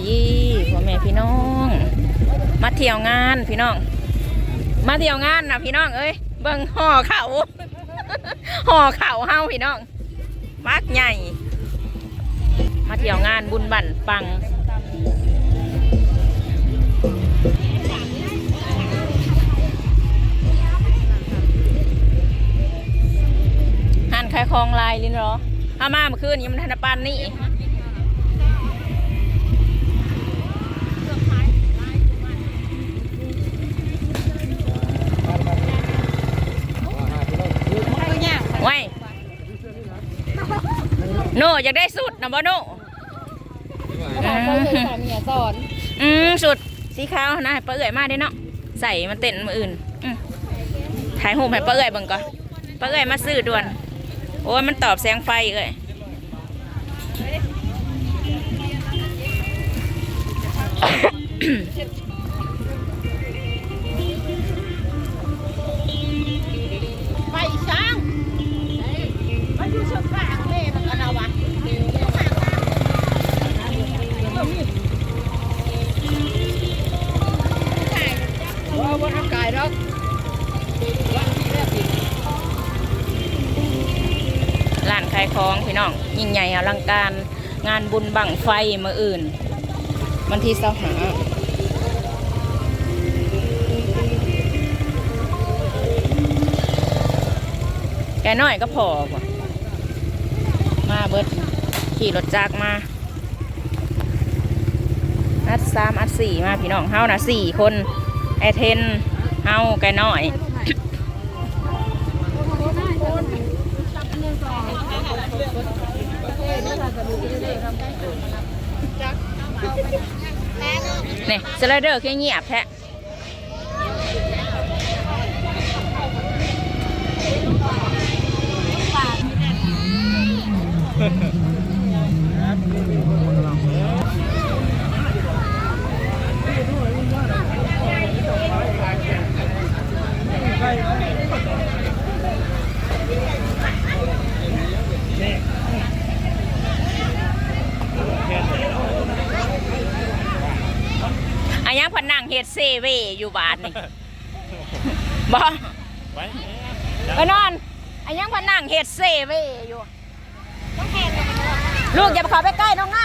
ดีพ่อแม่พี่น้อง มาเที่ยวงานพี่น้อง มาเที่ยวงานนะพี่น้องเอ้ยเบิ่งห่อเขาห่อเขาเฮาพี่น้องมักใหญ่ มาเที่ยวงานบุญบั่นปังหันขายของลายลินหรอถ้ามาเมื่อคืนนี้มันธนปานนี่ ไว้โน่อยากได้สุดนะบ่โน่เขาเคยสอนเมียสอน อืมสุดสีขาวนะให้ป้าเอื่อยมาได้เนาะใส่มันเต้นมืออื่นอืมถ่ายรูปให้ป้าเอื่อยเบิ่งก่อนป้าเอื่อยมาซื้อด่วน โอ้ยมันตอบแสงไฟเอ้ยาว่าทำกายดอกวันที่แรกสิร้านขายของพี่น้องยิ่งใหญ่อลังการงานบุญบังไฟมืออื่นมันที่เสาหาแกน้อยก็พอกว่ามาเบิดขี่รถจักรมา อัดสามอัดสี่มาพี่น้องเฮานะสี่คนไอเทน เฮาแกน้อยนี่สไลเดอร์แค่เงียบแท้ อายังพนังเฮ็ดเซเวอยู่บ้านนี่บอไว้ไปนอนอายังพนังเฮ็ดเซเวอยู่ลูกอย่าไปเข้าไปใกล้น้องงา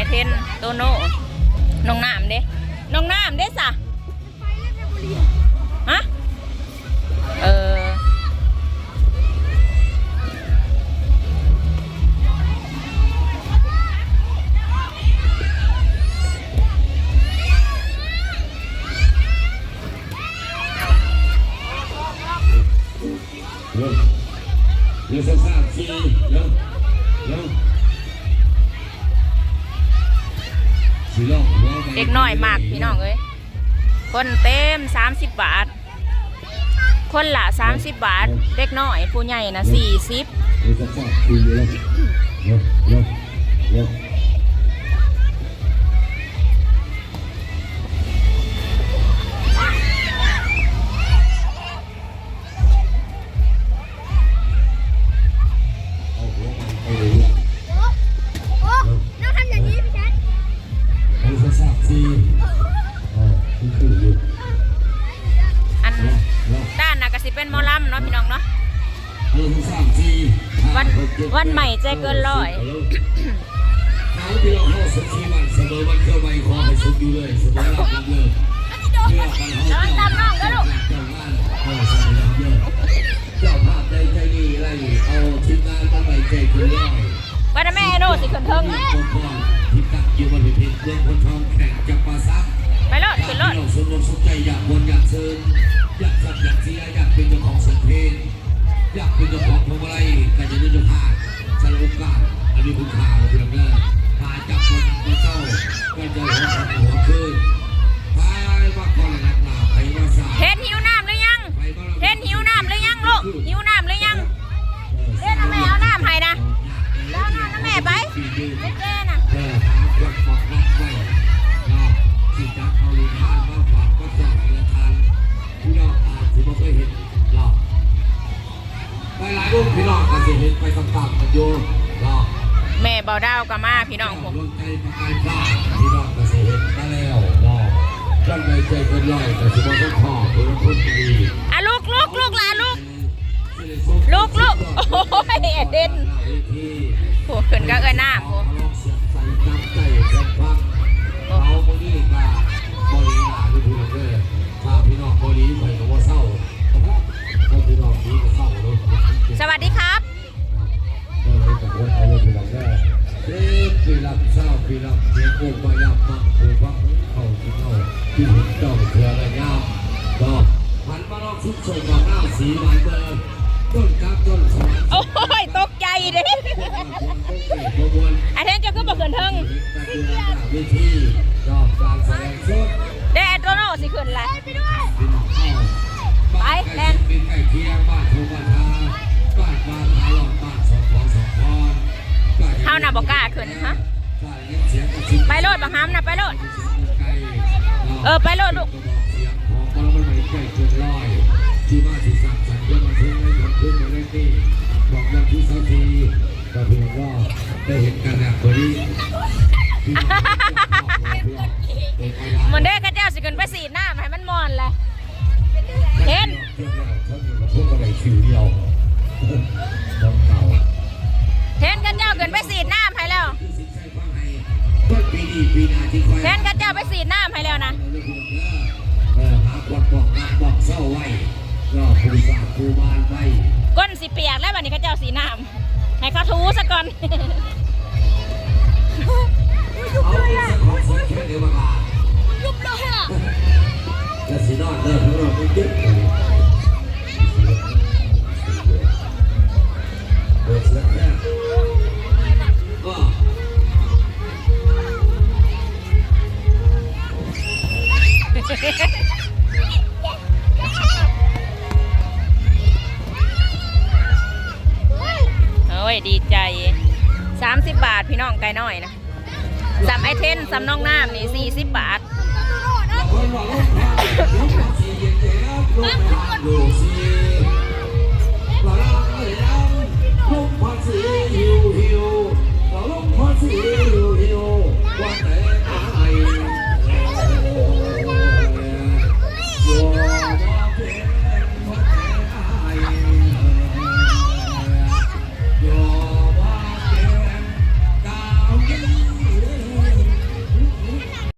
ายเทนโตโน่น้องน้ำเด้น้องน้ำเด้สะฮะเออเร็วเร็วสักสามสี่เร็วเร็ว เด็กน้อยมากพี่น้องเอ้ยคนเต็ม30บาท คนละ30บาท เด็กน้อยผู้ใหญ่นะ40่สิบ นาะพี่น้องเนาะหนึ่งสามสี่ห้าวันหกเจ็ดวันใหม่ใจเกินร้อยเขาที่เราเข้าสุขีวันเสมอวันเข้าไปขอให้สุขอยู่เลยเสมอรับรับเลยเพื่อการเขาเจ้าเจ้างานเข้าใส่รับเลยเจ้าภาพใจใจดีไล่เอาทีมงานมาไปใจคุณร้อยวันนั้นแม่ไอ้โนสิขึ้นเทิงตัวพ่อที่ตักอยู่บนพิพิธเรื่องคนทองแข่งจับปลาซักไปรถขึ้นรถเราสมรสมใจอยากบนอยากเชิญอยากสัตว์อยากเสียอยากเป็นเจ้าข อยากเป็นเจ้าของพวงมาลัย ดาวก็มาพี่น้องผมดวงใจประกายฟ้าพี่น้องก็สิเห็นมาแล้วเนาะจังเลยใจเป็นร้อยก็สิบ่ต้องขอเป็นคนดีอะลูกลูกลูกหลานลูกลูกลูกโอ้ยเด่นโอ้ขึ้นก็เอ้ยหน้าโอ้ ที่รับเศร้าพี่รับเสียงโอ้มายับมาผูกพักเข้าที่เข้าที่เห็นเจ้าเถื่อระยาก็หันมาลองชุดโชว์กับหน้าสีหมายเบอร์ต้นกับต้นสวรรค์โอ้ยตกใจเด้ต้นเอกบวนไอเทนจะก็บอกขึ้นเทิงเวทีดอกการแสดงสดเด้ไอโตโน่สิขึ้นแหละพี่น้องเข้าบ้านใกล้ชินใกล้เคียงบ้านโทบ้านทาบ้านบางขาหลอดาน่ะบอกล้าขึ้นฮะเสียงกระไปโลดบังฮัมนะไปโลดเออไปโลดลูกบอกเสียงของปรมาณใกล้เกินที่สั่งสั่งเรื่องมาเพิ่งให้ทำเพิ่งมาเล่นนี่บอกวันที่สักทีก็เพียงว่าได้เห็นกันแบบพอดีพี่น้องเป็น ไปสีน้ำให้แล้วนะก้นสีเปียกแล้ววันนี้เขาเจ้าสีน้ำให้เขาทูซะก่อน ยดีใจ 30 บาทพี่น้องไก่น้อยนะสมไอเทนสำน่องน้ำนี่40 บาท